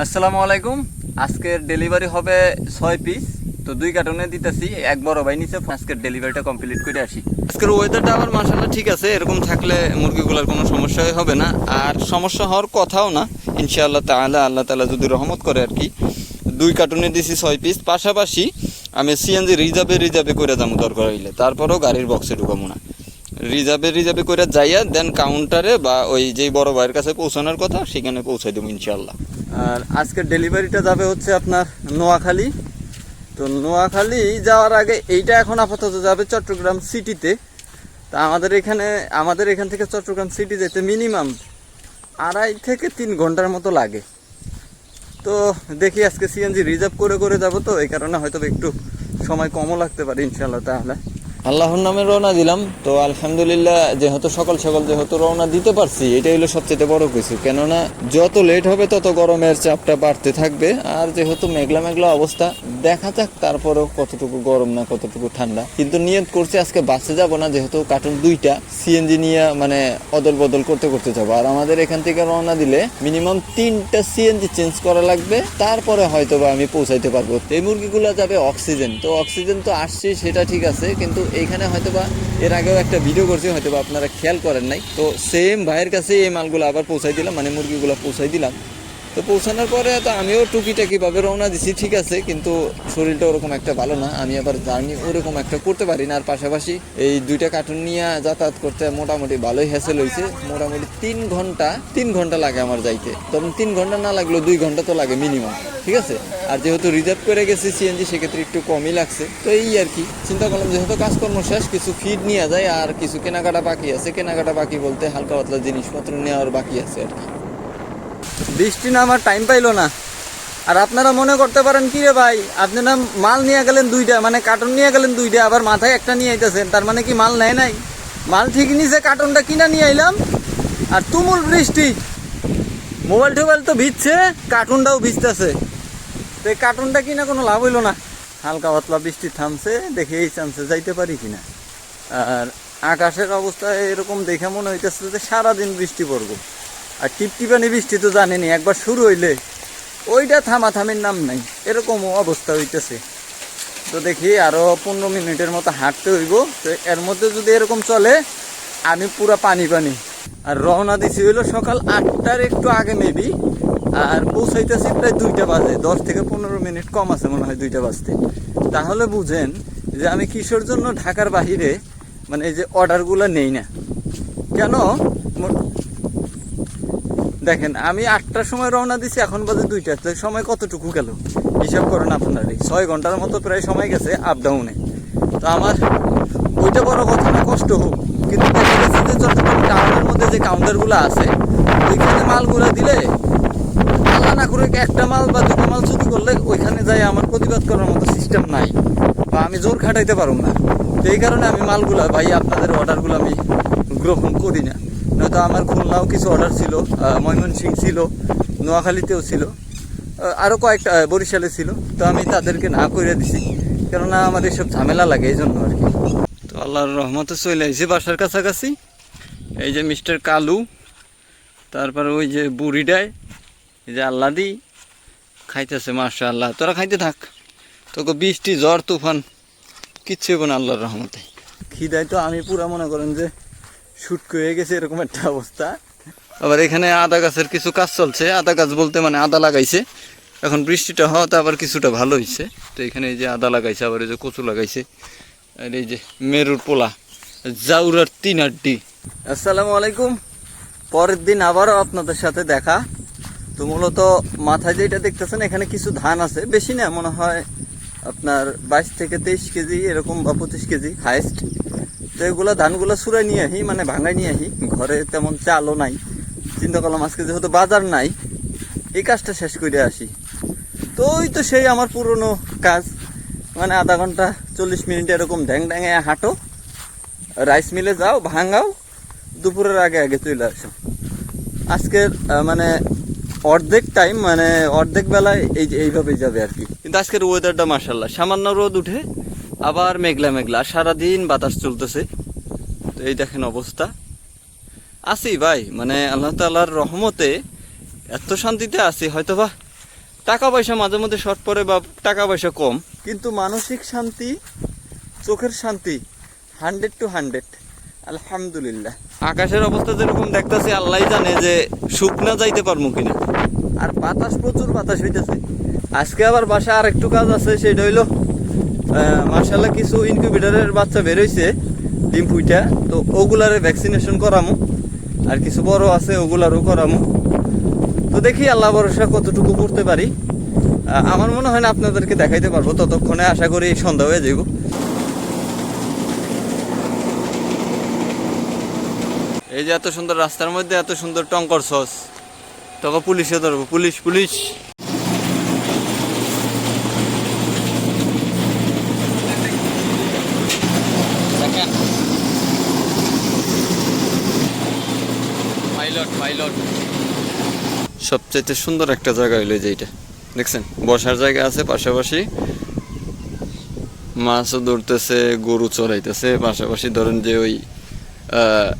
আসসালামু আলাইকুম। আজকের ডেলিভারি হবে ছয় পিস তো দুই কার্টুনে দিতেছি, এক বড় ভাই নিচে আজকের ডেলিভারিটা কমপ্লিট করে আসি। আজকের ওয়েদারটা আবার মাসাল্লাহ ঠিক আছে, এরকম থাকলে মুরগিগুলোর কোনো সমস্যাই হবে না। আর সমস্যা হওয়ার কথাও না। ইনশাআল্লাহ তাহলে আল্লাহ তাআলা যদি রহমত করে আর কি। দুই কার্টুনে দিছি ছয় পিস পাশাপাশি আমি সিএনজি রিজার্ভে রিজার্ভে করে যাব দরকার হইলে। তারপরেও গাড়ির বক্সে ঢুকাবো না। রিজার্ভে রিজার্ভে করে যাইয়া দেন কাউন্টারে বা ওই যেই বড় ভাইয়ের কাছে পৌঁছানোর কথা, সেখানে পৌঁছাই দেবো ইনশাল্লাহ আর আজকের ডেলিভারিটা যাবে হচ্ছে আপনার নোয়াখালী। তো নোয়াখালী যাওয়ার আগে এইটা এখন আপাতত যাবে চট্টগ্রাম সিটিতে তা আমাদের এখানে, আমাদের এখান থেকে চট্টগ্রাম সিটি যেতে মিনিমাম আড়াই থেকে তিন ঘণ্টার মতো লাগে। তো দেখি আজকে সিএনজি রিজার্ভ করে করে যাব তো, এই কারণে হয়তো একটু সময় কমও লাগতে পারে ইনশাল্লাহ তাহলে। আল্লাহর নামে রওনা দিলাম। তো আলহামদুলিল্লাহ যেহেতু সকাল সকাল যেহেতু রওনা দিতে পারছি, এটাই হলো সবচেয়ে বড় কিছু। কেননা যত লেট হবে তত গরমের চাপটা বাড়তে থাকবে। আর যেহেতু মেঘলা মেঘলা অবস্থা, দেখা যাক তারপরেও কতটুকু গরম না কতটুকু ঠান্ডা। কিন্তু নিয়ত করছি আজকে বাসে যাব না, যেহেতু কার্টুন দুইটা সিএনজি নিয়ে মানে অদল বদল করতে করতে যাব। আর আমাদের এখান থেকে রওনা দিলে মিনিমাম তিনটা সিএনজি চেঞ্জ করা লাগবে। তারপরে হয়তো বা আমি পৌঁছাইতে পারব। এই মুরগিগুলো যাবে অক্সিজেন তো অক্সিজেন তো আসছে সেটা ঠিক আছে। কিন্তু এইখানে হয়তো বা এর আগেও একটা ভিডিও করছি হয়তো বা আপনারা খেয়াল করেন নাই। তো সেম ভাইয়ের কাছে এই মালগুলো আবার পৌঁছাই দিলাম মানে মুরগিগুলো পৌঁছাই দিলাম। তো পৌঁছানোর পরে তো আমিও টুকিটাকি ভাবে রওনা দিছি, ঠিক আছে, কিন্তু শরীরটা ওরকম একটা ভালো না, আমি আবার জার্নি ওরকম একটা করতে পারি না। আর পাশাপাশি এই দুইটা কার্টুন নিয়ে যাতায়াত করতে মোটামুটি ভালোই হ্যাসেল হয়েছে মোটামুটি তিন ঘণ্টা তিন ঘণ্টা লাগে আমার যাইতে। তখন তিন ঘণ্টা না লাগলেও দুই ঘণ্টা তো লাগে মিনিমাম ঠিক আছে? আর যেহেতু রিজার্ভ করে গেছি সিএনজি সেক্ষেত্রে একটু কমই লাগছে। তো এই আর কি, চিন্তা করলাম যেহেতু কাজকর্ম শেষ, কিছু ফিড নিয়ে যায় আর কিছু কেনাকাটা বাকি আছে। কেনাকাটা বাকি বলতে হালকা পাতলা জিনিসপত্র নেওয়ার বাকি আছে আর কি। বৃষ্টি না আমার টাইম পাইলো না। আর আপনারা মনে করতে পারেন কি রে ভাই, আপনি না মাল নিয়ে গেলেন দুইটা মানে কার্টুন নিয়ে গেলেন দুইটা, আবার মাথায় একটা নিয়ে আইতেছেন, তার মানে কি মাল নেয় নাই? মাল ঠিক নিছে কার্টুনটা কিনা নিয়ে আইলাম। আর তুমুল বৃষ্টি। মোবাইল টোবাইল তো ভিজছে কার্টুনটাও ভিজতেছে। তো এই কার্টুনটা কিনা কোনো লাভ হইল না। হালকা পাতলা বৃষ্টি থামছে, দেখে এই চান্সে যাইতে পারি কিনা। আর আকাশের অবস্থা এরকম দেখে মনে হইতেছে যে সারাদিন বৃষ্টি পড়ব। আর টিপটিপানি বৃষ্টি তো জানেনি একবার শুরু হইলে ওইটা থামাথামির নাম নাই এরকম অবস্থা হইতেছে। তো দেখি আরও পনেরো মিনিটের মতো হাঁটতে হইব। তো এর মধ্যে যদি এরকম চলে, আমি পুরা পানি পানি। আর রওনা দিছি হইল সকাল আটটার একটু আগে মেবি আর পৌঁছাইতেছি প্রায় দুইটা বাজে, দশ থেকে পনেরো মিনিট কম আছে মনে হয় দুইটা বাজতে। তাহলে বুঝেন যে আমি কিসের জন্য ঢাকার বাহিরে মানে এই যে অর্ডারগুলো নেই না। কেন? দেখেন, আমি আটটার সময় রওনা দিছি, এখন বাজে দুইটা, তো সময় কতটুকু গেল? হিসাব করেন আপনারই। ছয় ঘণ্টার মতো প্রায় সময় গেছে আপ ডাউনে তো আমার ওইটা বড় কথা না, কষ্ট হোক। কিন্তু দেখা গেছে যে চট্টগ্রাম টাউনের মধ্যে যে কাউন্টারগুলো আছে, ওইখানে মালগুলো দিলে না করে একটা মাল বা দুটো মাল চুরি করলে ওইখানে যাই আমার প্রতিবাদ করার মতো সিস্টেম নাই বা আমি জোর খাটাইতে পারব না। তো এই কারণে আমি মালগুলা, ভাই, আপনাদের অর্ডারগুলো আমি গ্রহণ করি না। নয়তো আমার খুলনাও কিছু অর্ডার ছিল ময়মনসিং ছিল, নোয়াখালীতেও ছিল আরও কয়েকটা বরিশালে ছিল। তো আমি তাদেরকে না করে দিছি, কেননা আমার এসব ঝামেলা লাগে এই জন্য আর কি। তো আল্লাহর রহমতে চলে আইছি বাসার কাছাকাছি। এই যে মিস্টার কালু, তারপরে ওই যে বুড়িটায় এই যে আল্লাদি খাইতেছে মাসা আল্লাহ তোরা খাইতে থাক। তোকে বৃষ্টি জ্বর তুফান কিচ্ছু হইব না আল্লাহর রহমতে। খিদায় তো আমি পুরা মনে করেন যে শুট হয়ে গেছে এরকম একটা অবস্থা। আবার এখানে আদা গাছের কিছু কাজ চলছে। আদা গাছ বলতে মানে আদা লাগাইছে। এখন বৃষ্টিটা হওয়াতে আবার কিছুটা ভালো হয়েছে তো এখানে এই যে আদা লাগাইছে আবার এই যে কচু লাগাইছে। আর এই যে মেরুর পোলা জাউরার তিন আড্ডি। আসসালামু আলাইকুম। পরের দিন আবারও আপনাদের সাথে দেখা। তো মূলত মাথায় যেটা দেখতেছেন, এখানে কিছু ধান আছে। বেশি না, মনে হয় আপনার বাইশ থেকে তেইশ কেজি, এরকম বা পঁচিশ কেজি হাইস্ট তো এগুলা ধানগুলো সুরাই নিয়ে আহি মানে ভাঙাই নিয়ে আহি, ঘরে তেমন চালও নাই। চিন্তা করলাম আজকে যেহেতু বাজার নাই, এই কাজটা শেষ করে আসি। তো ওই তো সেই আমার পুরনো কাজ। মানে আধা ঘণ্টা চল্লিশ মিনিট এরকম ড্যাং ড্যাঙে হাঁটো, রাইস মিলে যাও, ভাঙাও, দুপুরের আগে আগে চলে আসো। আজকের মানে অর্ধেক টাইম মানে অর্ধেক বেলায় এই যে এইভাবেই যাবে আর কি। কিন্তু আজকের ওয়েদারটা মাসাল্লাহ সামান্য রোদ উঠে আবার মেঘলা মেঘলা সারাদিন বাতাস চলতেছে। তো এই দেখেন অবস্থা। আছি ভাই মানে আল্লাহ তাল্লাহর রহমতে এত শান্তিতে আছি হয়তোবা টাকা পয়সা মাঝে মধ্যে শর্ট পড়ে বা টাকা পয়সা কম। কিন্তু মানসিক শান্তি চোখের শান্তি হান্ড্রেড টু হান্ড্রেড আলহামদুলিল্লাহ। আকাশের অবস্থা যেরকম দেখতেছি আল্লাহ জানে যে শুকনা যাইতে পারব কিনা। আর বাতাস, প্রচুর বাতাস হইতেছে। আজকে আবার বাসা আর একটু কাজ আছে, সেটা হইল মার্শাল্লাহ কিছু ইনকিউবেটারের বাচ্চা বেরোইছে ডিম ফুইটা তো ওগুলারে ভ্যাকসিনেশন করামো, আর কিছু বড় আছে, ওগুলারও করামো। তো দেখি আল্লাহ ভরসা কতটুকু করতে পারি। আমার মনে হয় না আপনাদেরকে দেখাইতে পারব, ততক্ষণে আশা করি সন্ধ্যা হয়ে যাইব। এই যে এত সুন্দর রাস্তার মধ্যে এত সুন্দর টঙ্কর সস। তখন পুলিশে ধরবো পুলিশ পুলিশ। পাইলট পাইলট সবচাইতে সুন্দর একটা জায়গা হইল যে এইটা। দেখছেন? বসার জায়গা আছে পাশাপাশি। মাছও ধরতেছে গরু চড়াইতেছে। পাশাপাশি ধরেন যে ওই আহ,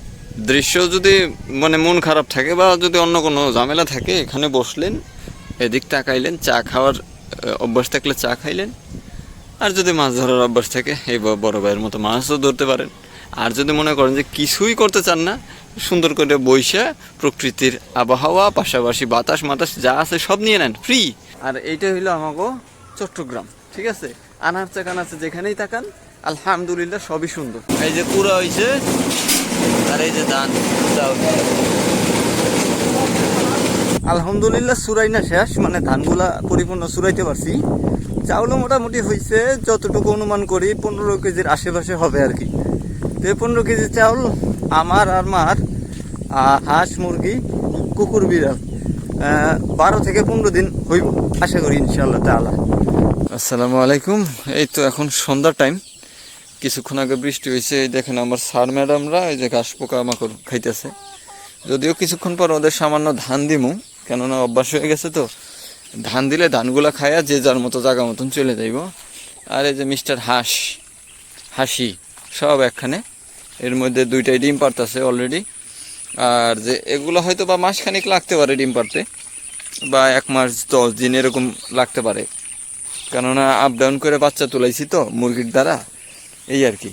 দৃশ্য যদি মানে মন খারাপ থাকে বা যদি অন্য কোনো ঝামেলা থাকে, এখানে বসলেন, এদিক তাকাইলেন, চা খাওয়ার অভ্যাস থাকলে চা খাইলেন। আর যদি মাছ ধরার অভ্যাস থাকে, এই বড় ভাইয়ের মতো মাছও ধরতে পারেন। আর যদি মনে করেন যে কিছুই করতে চান না, সুন্দর করে বৈশা প্রকৃতির আবহাওয়া, পাশাপাশি বাতাস মাতাস যা আছে সব নিয়ে নেন ফ্রি আর এইটা হইল আমাকে চট্টগ্রাম, ঠিক আছে? আনারচে কানাচে যেখানেই তাকান, আলহামদুলিল্লাহ সবই সুন্দর। এই যে পুরা হইছে আর এই যে ধান আলহামদুলিল্লাহ সুরাই না শেষ মানে ধানগুলা পরিপূর্ণ সুরাইতে পারছি। চাউলও মোটামুটি হয়েছে যতটুকু অনুমান করি পনেরো কেজির আশেপাশে হবে আর কি। তো এই পনেরো কেজি চাউল আমার আর মার হাঁস মুরগি কুকুর বিড়াল বারো থেকে পনেরো দিন হইব আশা করি ইনশাল্লাহ তাআলা। আসসালামু আলাইকুম এই তো এখন সন্ধ্যার টাইম কিছুক্ষণ আগে বৃষ্টি হয়েছে দেখেন আমার স্যার ম্যাডামরা, এই যে ঘাস পোকা মাকড় খাইতেছে। যদিও কিছুক্ষণ পর ওদের সামান্য ধান দিমু, কেননা অভ্যাস হয়ে গেছে তো। ধান দিলে ধানগুলা খায়া যে যার মতো জায়গা মতন চলে যাইব। আর এই যে মিস্টার হাঁস, হাসি, সব একখানে। এর মধ্যে দুইটাই ডিম পারতেছে অলরেডি আর যে এগুলো হয়তো বা মাসখানেক লাগতে পারে ডিম পারতে বা এক মাস, দশ দিন এরকম লাগতে পারে। কেননা আপ ডাউন করে বাচ্চা তুলাইছি তো, মুরগির দ্বারা। এই আর কি।